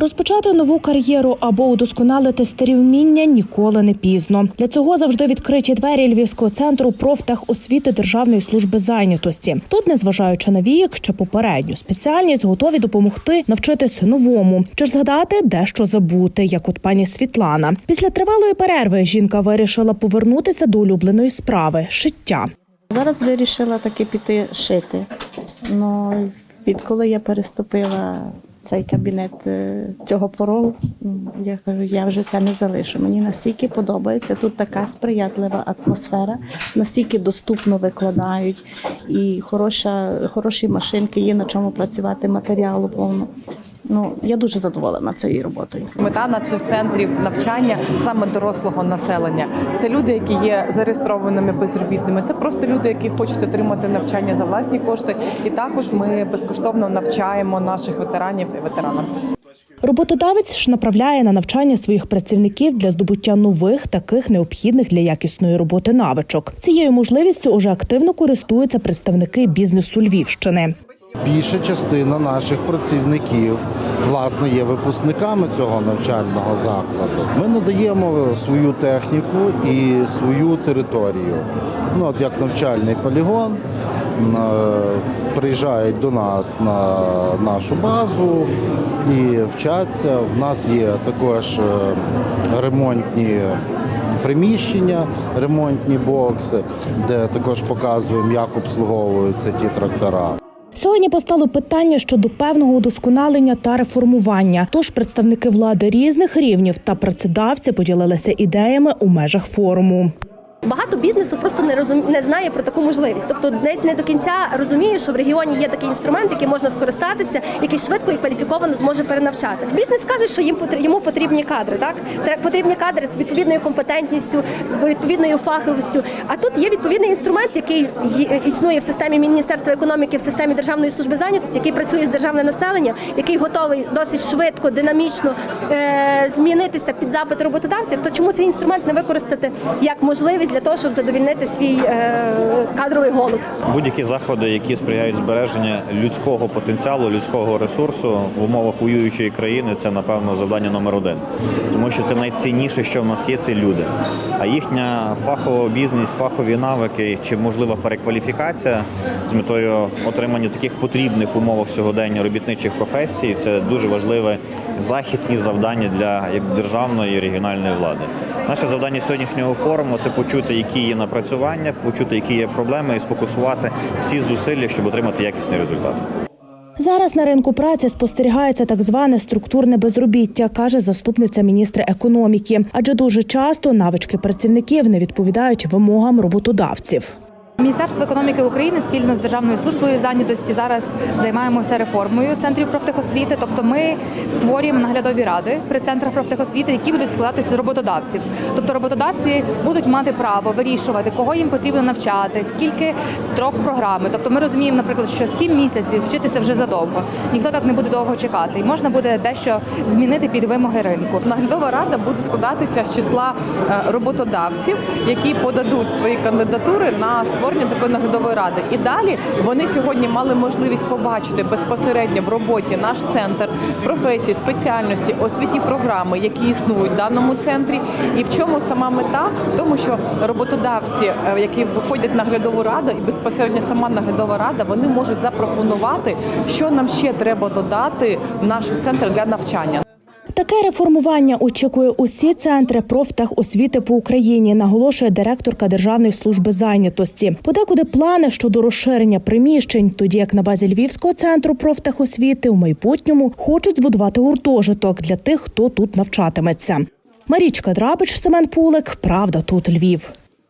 Розпочати нову кар'єру або удосконалити старі вміння ніколи не пізно. Для цього завжди відкриті двері Львівського центру профтехосвіти Державної служби зайнятості. Тут, незважаючи на вік чи попередню спеціальність, готові допомогти навчитись новому чи ж згадати дещо забути, як от пані Світлана. Після тривалої перерви жінка вирішила повернутися до улюбленої справи шиття. Зараз вирішила таки піти шити. Ну, відколи я переступила цей кабінет е, цього порогу, я кажу, я вже це не залишу. Мені настільки подобається. Тут така сприятлива атмосфера, настільки доступно викладають, і хороша, хороші машинки, є на чому працювати, матеріалу повно. Ну, я дуже задоволена цією роботою. Мета наших центрів навчання саме дорослого населення. Це люди, які є зареєстрованими безробітними. Це просто люди, які хочуть отримати навчання за власні кошти. І також ми безкоштовно навчаємо наших ветеранів і ветеранок. Роботодавець ж направляє на навчання своїх працівників для здобуття нових, таких необхідних для якісної роботи навичок. Цією можливістю уже активно користуються представники бізнесу Львівщини. Більша частина наших працівників власне є випускниками цього навчального закладу. Ми надаємо свою техніку і свою територію. Ну от як навчальний полігон. е, Приїжджають до нас на нашу базу і вчаться. В нас є також е, ремонтні приміщення, ремонтні бокси, де також показуємо, як обслуговуються ті трактора. Сьогодні постало питання щодо певного удосконалення та реформування. Тож представники влади різних рівнів та працедавці поділилися ідеями у межах форуму. Багато бізнесу просто не розум... не знає про таку можливість. Тобто десь не до кінця розуміє, що в регіоні є такий інструмент, який можна скористатися, який швидко і кваліфіковано зможе перенавчати. Бізнес каже, що їм йому потрібні кадри. Так потрібні кадри з відповідною компетентністю, з відповідною фаховістю. А тут є відповідний інструмент, який існує в системі Міністерства економіки, в системі Державної служби зайнятості, який працює з державним населенням, який готовий досить швидко, динамічно е- змінитися під запит роботодавців. То чому цей інструмент не використати як можливість для того, щоб задовільнити свій е- кадровий голод? Будь-які заходи, які сприяють збереженню людського потенціалу, людського ресурсу в умовах воюючої країни, це напевно завдання номер один. Тому що це найцінніше, що в нас є, це люди. А їхня фахова бізнес, фахові навики чи можлива перекваліфікація з метою отримання таких потрібних умовах сьогодення робітничих професій це дуже важливе захід і завдання для як державної і регіональної влади. Наше завдання сьогоднішнього форуму це почути, які є напрацювання, почути, які є проблеми, і сфокусувати всі зусилля, щоб отримати якісний результат. Зараз на ринку праці спостерігається так зване структурне безробіття, каже заступниця міністра економіки. Адже дуже часто навички працівників не відповідають вимогам роботодавців. Міністерство економіки України спільно з Державною службою зайнятості зараз займаємося реформою центрів профтехосвіти. Тобто ми створюємо наглядові ради при центрах профтехосвіти, які будуть складатися з роботодавців. Тобто роботодавці будуть мати право вирішувати, кого їм потрібно навчати, скільки строк програми. Тобто ми розуміємо, наприклад, що 7 місяців вчитися вже задовго. Ніхто так не буде довго чекати, і можна буде дещо змінити під вимоги ринку. Наглядова рада буде складатися з числа е, роботодавців, які подадуть свої кандидатури на створення такої наглядової ради. І далі вони сьогодні мали можливість побачити безпосередньо в роботі наш центр професії, спеціальності, освітні програми, які існують в даному центрі. І в чому сама мета? В тому, що роботодавці, е, які виходять на наглядову раду, і безпосередньо сама наглядова рада, вони можуть запропонувати, що нам ще треба додати в наших центрах для навчання. Таке реформування очікує усі центри профтехосвіти по Україні, наголошує директорка Державної служби зайнятості. Подекуди плани щодо розширення приміщень, тоді як на базі Львівського центру профтехосвіти у майбутньому хочуть збудувати гуртожиток для тих, хто тут навчатиметься. Марічка Драбич, Семен Пулик. Правда, тут Львів.